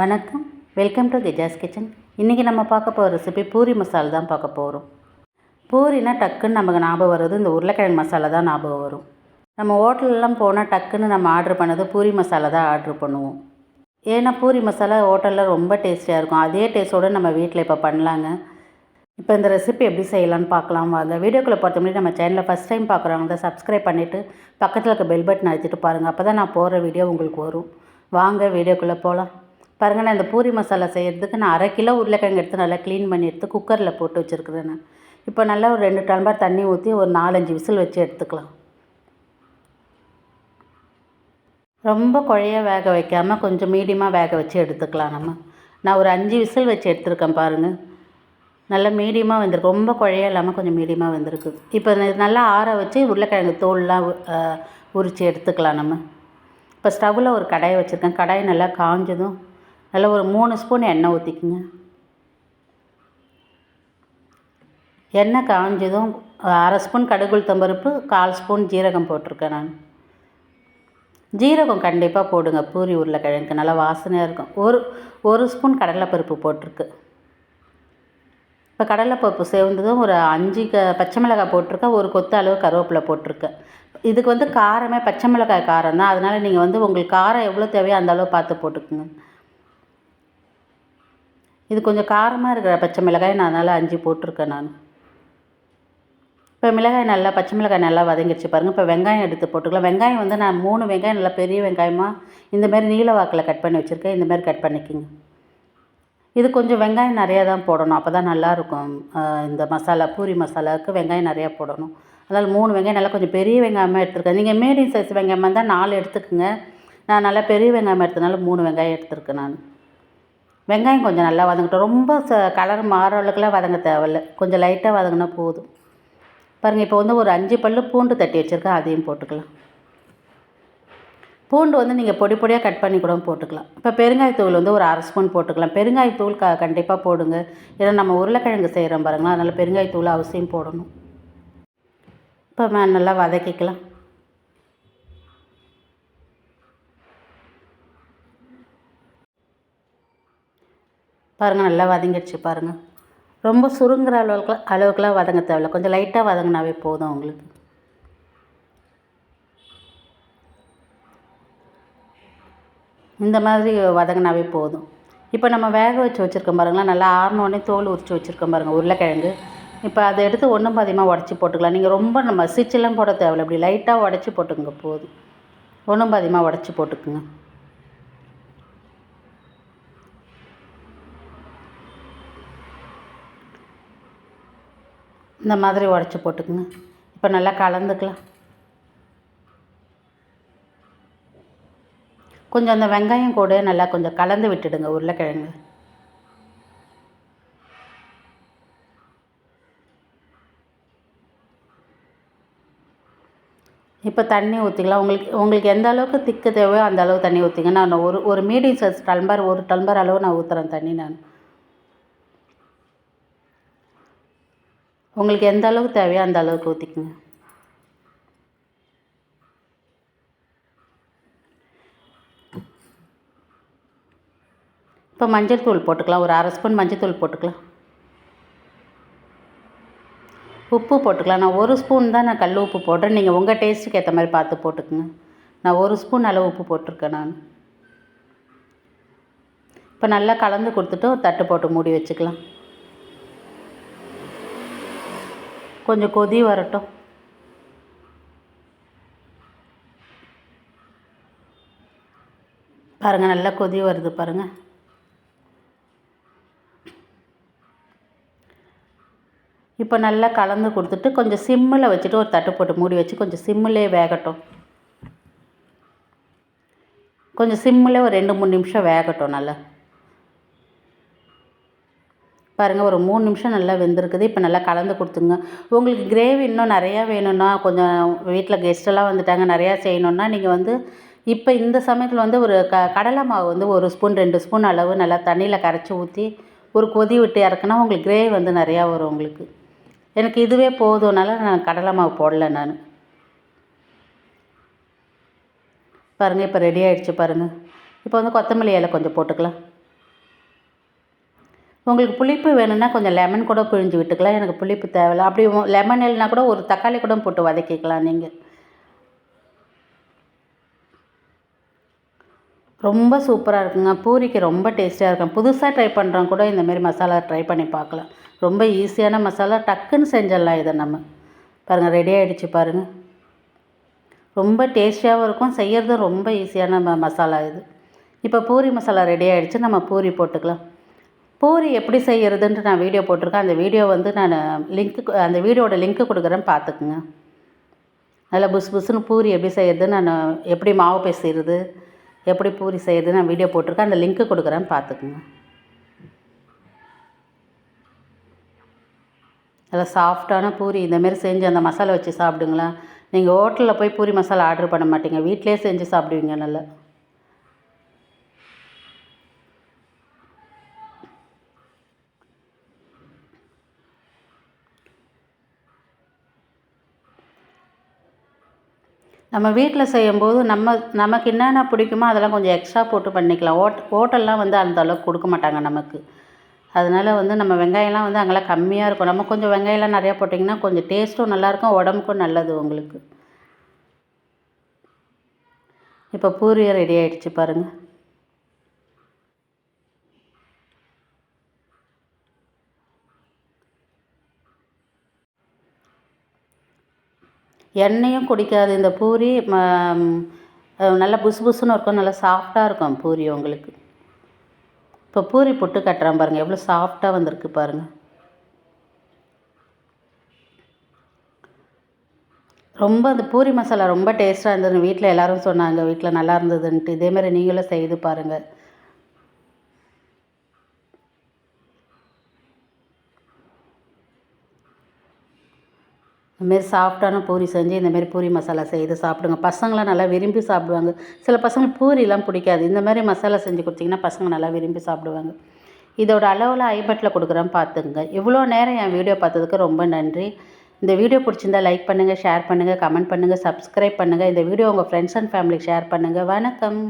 வணக்கம். Welcome to கெஜாஸ் kitchen இன்றைக்கி நம்ம பார்க்க போகிற ரெசிபி பூரி மசாலா தான் பார்க்க போகிறோம் பூரினா டக்குன்னு நமக்கு ஞாபகம் வர்றது இந்த உருளைக்கிழங்கு மசாலா தான் ஞாபகம் வரும். நம்ம ஹோட்டலெலாம் போனால் டக்குன்னு நம்ம ஆர்டர் பண்ணது பூரி மசாலா தான் ஆர்டர் பண்ணுவோம். ஏன்னா பூரி மசாலா ஹோட்டலில் ரொம்ப டேஸ்டியாக இருக்கும். அதே டேஸ்ட்டோடு நம்ம வீட்டில் இப்போ பண்ணலாங்க. இப்போ இந்த ரெசிபி எப்படி செய்யலாம்னு பார்க்கலாம் வாங்க. வீடியோக்குள்ளே பார்த்த முன்னாடி நம்ம சேனலில் ஃபஸ்ட் டைம் பார்க்குறவங்க தான் சப்ஸ்கிரைப் பண்ணிவிட்டு பக்கத்தில் இருக்க பெல் பட்டன் அழைச்சிட்டு பாருங்கள் அப்போ தான் நான் போகிற வீடியோ உங்களுக்கு வரும். வாங்க வீடியோக்குள்ளே போகலாம் பாருங்கள் நான் இந்த பூரி மசாலா செய்கிறதுக்கு நான் அரை கிலோ உருளைக்கிழங்கு எடுத்து நல்லா க்ளீன் பண்ணி எடுத்து குக்கரில் போட்டு வச்சுருக்குறேன் நான். இப்போ நல்லா ஒரு ரெண்டு டம்ளர் தண்ணி ஊற்றி ஒரு நாலஞ்சு விசில் வச்சு எடுத்துக்கலாம். ரொம்ப குழைய வேக வைக்காமல் கொஞ்சம் மீடியமாக வேக வச்சு எடுத்துக்கலாம் நம்ம. நான் ஒரு அஞ்சு விசில் வச்சு எடுத்துருக்கேன் பாருங்கள் நல்லா மீடியமாக வந்திருக்கு. ரொம்ப குழைய இல்லாமல் கொஞ்சம் மீடியமாக வந்திருக்கு. இப்போ நல்லா ஆற வச்சு உருளைக்கிழங்கு தோல்லாம் உரித்து எடுத்துக்கலாம் நம்ம. இப்போ ஸ்டவ்வில் ஒரு கடாயை வச்சுருக்கேன். கடாய் நல்லா காஞ்சதும் அதில் ஒரு மூணு ஸ்பூன் எண்ணெய் ஊற்றிக்குங்க. எண்ணெய் காஞ்சதும் அரை ஸ்பூன் கடுகுள் பருப்பு கால் ஸ்பூன் ஜீரகம் போட்டிருக்கேன் நான். ஜீரகம் கண்டிப்பாக போடுங்க பூரி உருளைக்கிழங்கு நல்லா வாசனையாக இருக்கும். ஒரு ஒரு ஸ்பூன் கடலைப்பருப்பு போட்டிருக்கு. இப்போ கடலைப்பருப்பு சேர்ந்ததும் ஒரு அஞ்சு க பச்சை மிளகாய் போட்டிருக்கேன் ஒரு கொத்து அளவு கருவேப்பிலை போட்டிருக்கேன். இதுக்கு வந்து காரமே பச்சை மிளகாய் காரம் தான் அதனால் நீங்கள் வந்து உங்களுக்கு காரம் எவ்வளோ தேவையோ அந்த அளவு பார்த்து போட்டுக்குங்க. இது கொஞ்சம் காரமாக இருக்கிற பச்சை மிளகாய் நான் அதனால் அஞ்சு போட்டிருக்கேன் நான். இப்போ மிளகாய் நல்லா பச்சை மிளகாய் நல்லா வதங்கிடுச்சு பாருங்கள் இப்போ வெங்காயம் எடுத்து போட்டுக்கலாம். வெங்காயம் வந்து நான் மூணு வெங்காயம் நல்லா பெரிய வெங்காயமாக இந்தமாரி நீல வாக்கில் கட் பண்ணி வச்சுருக்கேன். இந்தமாரி கட் பண்ணிக்கிங்க. இது கொஞ்சம் வெங்காயம் நிறையா தான் போடணும். அப்போ தான் நல்லாயிருக்கும் இந்த மசாலா பூரி மசாலாவுக்கு வெங்காயம் நிறையா போடணும். அதனால் மூணு வெங்காயம் நல்லா கொஞ்சம் பெரிய வெங்காயமாக எடுத்துருக்கேன். நீங்கள் மீடியம் சைஸ் வெங்காயமாக இருந்தால் நாலு எடுத்துக்கோங்க. நான் நல்லா பெரிய வெங்காயம் எடுத்தனால மூணு வெங்காயம் எடுத்துருக்கேன் நான். வெங்காயம் கொஞ்சம் நல்லா வதங்கட்டும். ரொம்ப ச கலர் மாற அளவுக்குலாம் வதங்க தேவையில்ல. கொஞ்சம் லைட்டாக வதங்கினா போதும். பாருங்கள் இப்போ வந்து ஒரு அஞ்சு பல் பூண்டு தட்டி வச்சுருக்கேன். அதையும் போட்டுக்கலாம். பூண்டு வந்து நீங்கள் பொடி பொடியாக கட் பண்ணி கூட போட்டுக்கலாம். இப்போ பெருங்காயத்தூள் வந்து ஒரு அரை ஸ்பூன் போட்டுக்கலாம். பெருங்காயத்தூள் க கண்டிப்பாக போடுங்க. ஏன்னா நம்ம உருளைக்கிழங்கு செய்கிறோம் பாருங்களா அதனால் பெருங்காயத்தூள் அவசியம் போடணும். இப்போ நல்லா வதக்கிக்கலாம். பாருங்கள் நல்லா வதங்கிடுச்சு பாருங்கள் ரொம்ப சுருங்குற அளவுக்கு அளவுக்குலாம் வதங்க தேவையில்ல. கொஞ்சம் லைட்டாக வதங்கினாவே போதும் உங்களுக்கு. இந்த மாதிரி வதங்கினாவே போதும். இப்போ நம்ம வேக வச்சு வச்சுருக்கோம் பாருங்களா நல்லா ஆறினோடனே தோல் உரித்து வச்சுருக்கோம் பாருங்கள் உருளைக்கிழங்கு. இப்போ அதை எடுத்து ஒன்றும் பாதியமாக உடச்சி போட்டுக்கலாம். நீங்கள் ரொம்ப நம்ம மசிச்செல்லாம் போட தேவையில்ல இப்படி லைட்டாக உடச்சி போட்டுக்கோங்க போதும். ஒன்றும் பாதியமாக உடச்சி போட்டுக்குங்க. இந்த மாதிரி உடச்சி போட்டுக்குங்க. இப்போ நல்லா கலந்துக்கலாம். கொஞ்சம் அந்த வெங்காயம் கூட நல்லா கொஞ்சம் கலந்து விட்டுடுங்க உருளைக்கிழங்கு. இப்போ தண்ணி ஊற்றிக்கலாம் உங்களுக்கு உங்களுக்கு எந்த அளவுக்கு திக்கு தேவையோ அந்த அளவு தண்ணி ஊற்றிங்க நான் ஒரு ஒரு மீடியம் சைஸ் டம்ளர் ஒரு டம்ளர் அளவு நான் ஊற்றுறேன் தண்ணி நான். உங்களுக்கு எந்த அளவுக்கு தேவையோ அந்த அளவுக்கு ஊற்றிக்குங்க இப்போ மஞ்சள் தூள் போட்டுக்கலாம். ஒரு அரை ஸ்பூன் மஞ்சள் தூள் போட்டுக்கலாம். உப்பு போட்டுக்கலாம். நான் ஒரு ஸ்பூன் தான் நான் கல் உப்பு போடுறேன். நீங்கள் உங்கள் டேஸ்ட்டுக்கு ஏற்ற மாதிரி பார்த்து போட்டுக்குங்க. நான் ஒரு ஸ்பூன் அளவு உப்பு போட்டிருக்கேன் நான். இப்போ நல்லா கலந்து கொடுத்துட்டு தட்டு போட்டு மூடி வச்சுக்கலாம். கொஞ்சம் கொதி வரட்டும். பாருங்கள் நல்லா கொதி வருது பாருங்கள் இப்போ நல்லா கலந்து கொடுத்துட்டு கொஞ்சம் சிம்மில் வச்சுட்டு ஒரு தட்டு போட்டு மூடி வச்சு கொஞ்சம் சிம்மிலே வேகட்டும். கொஞ்சம் சிம்மில் ஒரு ரெண்டு மூணு நிமிஷம் வேகட்டும் நல்லா. பாருங்கள் ஒரு மூணு நிமிஷம் நல்லா வெந்திருக்குது. இப்போ நல்லா கலந்து கொடுத்துங்க. உங்களுக்கு கிரேவி இன்னும் நிறையா வேணும்னா கொஞ்சம் வீட்டில் கெஸ்ட்டெல்லாம் வந்துட்டாங்க நிறையா செய்யணுன்னா நீங்கள் வந்து இப்போ இந்த சமயத்தில் வந்து ஒரு க கடலை மாவு வந்து ஒரு ஸ்பூன் ரெண்டு ஸ்பூன் அளவு நல்லா தண்ணியில் கரைச்சி ஊற்றி ஒரு கொதி விட்டு இறக்குனா உங்களுக்கு கிரேவி வந்து நிறையா வரும் உங்களுக்கு. எனக்கு இதுவே போதும்னால நான் கடலை மாவு போடல நான். பாருங்கள் இப்போ ரெடி ஆகிடுச்சு பாருங்கள் இப்போ வந்து கொத்தமல்லி இலை கொஞ்சம் போட்டுக்கலாம். உங்களுக்கு புளிப்பு வேணும்னா கொஞ்சம் லெமன் கூட பிழிஞ்சு விட்டுக்கலாம். எனக்கு புளிப்பு தேவையில்ல. அப்படி லெமன் இல்லைனா கூட ஒரு தக்காளி கூட போட்டு வதக்கிக்கலாம் நீங்கள் ரொம்ப சூப்பராக இருக்குங்க. பூரிக்கு ரொம்ப டேஸ்டியாக இருக்கும். புதுசாக ட்ரை பண்ணுறோம் கூட இந்தமாரி மசாலா ட்ரை பண்ணி பார்க்கலாம். ரொம்ப ஈஸியான மசாலா. டக்குன்னு செஞ்சிடலாம் இதை நம்ம. பாருங்கள் ரெடி ஆகிடுச்சு பாருங்கள் ரொம்ப டேஸ்டியாகவும் இருக்கும். செய்கிறது ரொம்ப ஈஸியான மசாலா இது. இப்போ பூரி மசாலா ரெடி ஆகிடுச்சு நம்ம பூரி போட்டுக்கலாம். பூரி எப்படி செய்கிறதுன்ட்டு நான் வீடியோ போட்டிருக்கேன். அந்த வீடியோ வந்து நான் லிங்க்கு அந்த வீடியோட லிங்க்கு கொடுக்குறேன். பார்த்துக்குங்க. நல்லா புஸ் புஸ்ஸுன்னு பூரி எப்படி செய்கிறது நான் எப்படி மாவு பேசுகிறது எப்படி பூரி செய்கிறது நான் வீடியோ போட்டிருக்கேன். அந்த லிங்க்கு கொடுக்குறேன். பார்த்துக்குங்க. நல்லா சாஃப்டான பூரி. இந்தமாரி செஞ்சு அந்த மசாலா வச்சு சாப்பிடுங்களேன். நீங்கள் ஹோட்டலில் போய் பூரி மசாலா ஆர்டர் பண்ண மாட்டீங்க. வீட்டிலே செஞ்சு சாப்பிடுவீங்க நல்லா. நம்ம வீட்டில் செய்யும்போது நம்ம நமக்கு என்னென்ன பிடிக்குமோ அதெல்லாம் கொஞ்சம் எக்ஸ்ட்ரா போட்டு பண்ணிக்கலாம். ஹோட் ஹோட்டல்லாம் வந்து அந்த அளவுக்கு கொடுக்க மாட்டாங்க நமக்கு. அதனால் வந்து நம்ம வெங்காயம்லாம் வந்து அங்கெல்லாம் கம்மியாக இருக்கும். நம்ம கொஞ்சம் வெங்காயம்லாம் நிறையா போட்டிங்கன்னா கொஞ்சம் டேஸ்ட்டும் நல்லாயிருக்கும் உடம்புக்கும் நல்லது உங்களுக்கு. இப்போ பூரியை ரெடி ஆகிடுச்சு பாருங்கள் எண்ணெயும் குடிக்காது. இந்த பூரி ம நல்லா புசு புசுன்னு இருக்கும். நல்லா சாஃப்டாக இருக்கும் பூரி உங்களுக்கு. இப்போ பூரி புட்டு கட்டுறேன் பாருங்கள் எவ்வளோ சாஃப்டாக வந்திருக்கு பாருங்கள் ரொம்ப அந்த பூரி மசாலா ரொம்ப டேஸ்ட்டாக இருந்தது வீட்டில் எல்லோரும் சொன்னாங்க. வீட்டில் நல்லா இருந்ததுன்ட்டு. இதேமாதிரி நீங்களும் செய்து பாருங்கள் இந்தமாரி சாஃப்டான பூரி செஞ்சு இந்தமாரி பூரி மசாலா செய்து சாப்பிடுங்க. பசங்களாம் நல்லா விரும்பி சாப்பிடுவாங்க. சில பசங்க பூரிலாம் பிடிக்காது. இந்தமாரி மசாலா செஞ்சு கொடுத்தீங்கன்னா பசங்க நல்லா விரும்பி சாப்பிடுவாங்க. இதோட அளவில் ஐபட்டில் கொடுக்குறேன் பார்த்துங்க இவ்வளோ நேரம் என் வீடியோ பார்த்ததுக்கு ரொம்ப நன்றி. இந்த வீடியோ பிடிச்சிருந்தா லைக் பண்ணுங்கள் ஷேர் பண்ணுங்கள் கமெண்ட் பண்ணுங்கள் சப்ஸ்கிரைப் பண்ணுங்கள் இந்த வீடியோ உங்கள் ஃப்ரெண்ட்ஸ் அண்ட் ஃபேமிலிக்கு ஷேர் பண்ணுங்கள் வணக்கம்.